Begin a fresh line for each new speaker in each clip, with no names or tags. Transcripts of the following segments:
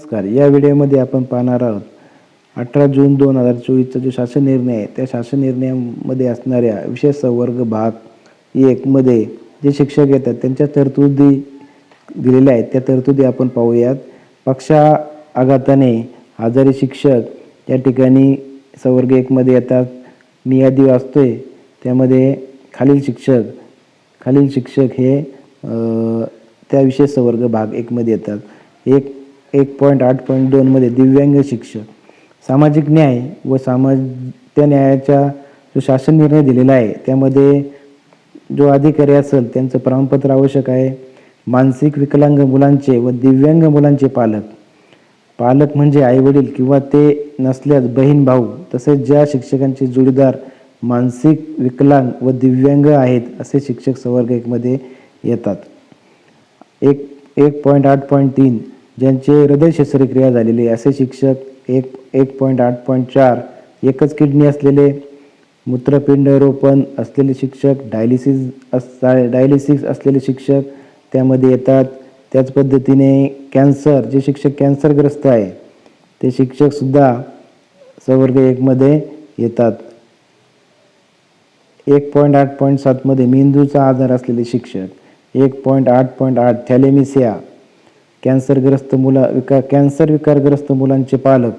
नमस्कार. या व्हिडिओमध्ये आपण पाहणार आहोत अठरा जून दोन हजार चोवीसचा जो शासन निर्णय आहे त्या शासन निर्णयामध्ये असणाऱ्या विशेष संवर्ग भाग एकमध्ये जे शिक्षक येतात त्यांच्या तरतुदी दिलेल्या आहेत. त्या तरतुदी आपण पाहूयात. पक्षा आघाताने आजारी शिक्षक या ठिकाणी संवर्ग एकमध्ये येतात. मी यादी वाचतोय त्यामध्ये खालील शिक्षक खालील शिक्षक हे त्या विशेष संवर्ग भाग एकमध्ये येतात. एक एक पॉईंट आठ पॉईंट दोनमध्ये दिव्यांग शिक्षक. सामाजिक न्याय व समाज त्या न्यायाचा जो शासन निर्णय दिलेला आहे त्यामध्ये जो अधिकारी असेल त्यांचं प्रमाणपत्र आवश्यक आहे. मानसिक विकलांग मुलांचे व दिव्यांग मुलांचे पालक. पालक म्हणजे आईवडील किंवा ते नसल्यास बहीण भाऊ तसेच ज्या शिक्षकांचे जोडीदार मानसिक विकलांग व दिव्यांग आहेत असे शिक्षक संवर्ग एकमध्ये येतात. एक एक पॉईंट आठ पॉईंट तीन ज्यांचे हृदय शस्त्रक्रिया झालेली आहे. असे शिक्षक एक एक पॉईंट आठ पॉईंट चार एकच किडनी असलेले मूत्रपिंड रोपण असलेले शिक्षक डायलिसिस अस डायलिसिस असलेले शिक्षक त्यामध्ये येतात. त्याच पद्धतीने कॅन्सर जे शिक्षक कॅन्सरग्रस्त आहे ते शिक्षकसुद्धा सवर्ग एकमध्ये येतात. एक पॉईंट आठ पॉईंट सातमध्ये मेंदूचा आजार असलेले शिक्षक एक पॉईंट आठ पॉईंट आठ थॅलेमिसिया कॅन्सरग्रस्त मुला विका कॅन्सर विकारग्रस्त मुलांचे पालक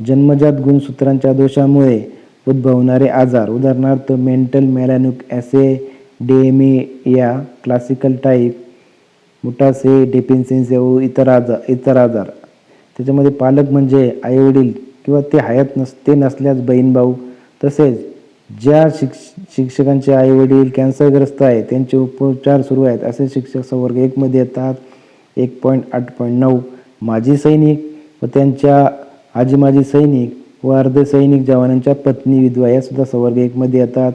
जन्मजात गुणसूत्रांच्या दोषामुळे उद्भवणारे आजार. उदाहरणार्थ methylmalonic acidemia classical type mutase deficiency व इतर आजार इतर आजार. त्याच्यामध्ये पालक म्हणजे आईवडील किंवा ते हयात नस ते नसल्यास बहीण भाऊ तसेच ज्या शिक्ष शिक्षकांचे आईवडील कॅन्सरग्रस्त आहे त्यांचे उपचार सुरू आहेत असे शिक्षक संवर्ग एकमध्ये येतात. एक पॉईंट आठ पॉईंट नऊ माजी सैनिक व त्यांच्या आजी माजी सैनिक व अर्धसैनिक जवानांच्या पत्नी विधवा यासुद्धा सवर्ग एकमध्ये येतात.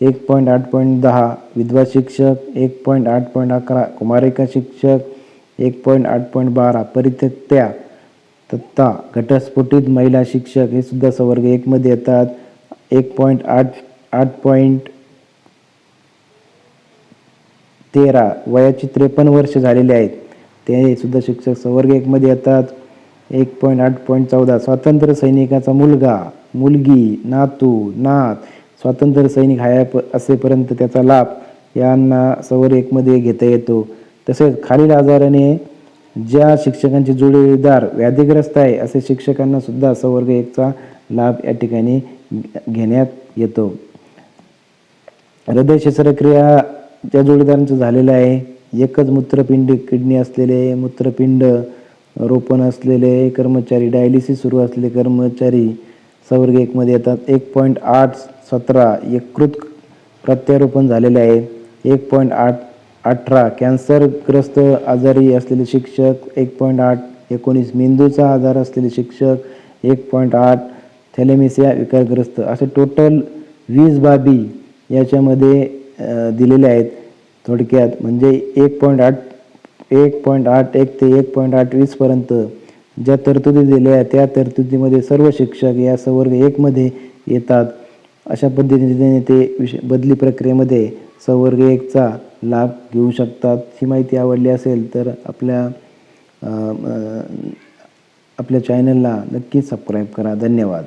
एक पॉईंट आठ पॉईंट दहा विधवा शिक्षक एक पॉईंट आठ पॉईंट अकरा कुमारिका शिक्षक एक पॉईंट आठ पॉईंट बारा परित्यक्त्या तत्ता घटस्फोटित महिला शिक्षक हे सुद्धा सवर्ग एकमध्ये येतात. एक पॉईंट आठ आठ पॉईंट तेरा वयाची त्रेपन्न वर्ष झालेले आहेत. ते सुद्धा शिक्षक संवर्ग एकमध्ये येतात. एक पॉईंट आठ पॉईंट चौदा. स्वातंत्र्य सैनिकाचा मुलगा मुलगी नातू नात. स्वातंत्र्य सैनिक हाया प असेपर्यंत त्याचा लाभ यांना संवर्ग एकमध्ये घेता येतो. तसेच खालील आजाराने ज्या शिक्षकांचे जोडीदार व्याधीग्रस्त आहे असे शिक्षकांना सुद्धा संवर्ग एकचा लाभ या ठिकाणी घेण्यात येतो. हृदय शस्त्रक्रिया ज्या जोडीदारांचं झालेलं आहे एकच मूत्रपिंड किडनी असलेले मूत्रपिंड रोपण असलेले कर्मचारी डायलिसिस सुरू असलेले कर्मचारी सवर्ग एकमध्ये येतात. एक पॉईंट आठ सतरा यकृत प्रत्यारोपण झालेले आहे. एक पॉईंट आठ अठरा कॅन्सरग्रस्त आजारी असलेले शिक्षक एक पॉईंट आठ एकोणीस मेंदूचा आजार असलेले शिक्षक एक पॉईंट आठ थॅलेमिसिया विकारग्रस्त. असे टोटल वीस बाबी याच्यामध्ये दिलेले दिलेल्या आहेत. थोडक्यात म्हणजे एक पॉईंट आठ एक पॉईंट आठ एक ते एक पॉईंट आठ वीसपर्यंत ज्या तरतुदी दिल्या आहेत त्या तरतुदीमध्ये सर्व शिक्षक या संवर्ग एकमध्ये येतात. अशा पद्धतीने ते विष बदली प्रक्रियेमध्ये संवर्ग एकचा लाभ घेऊ शकतात. ही माहिती आवडली असेल तर आपल्या आपल्या चॅनलला नक्कीच सबस्क्राईब करा. धन्यवाद.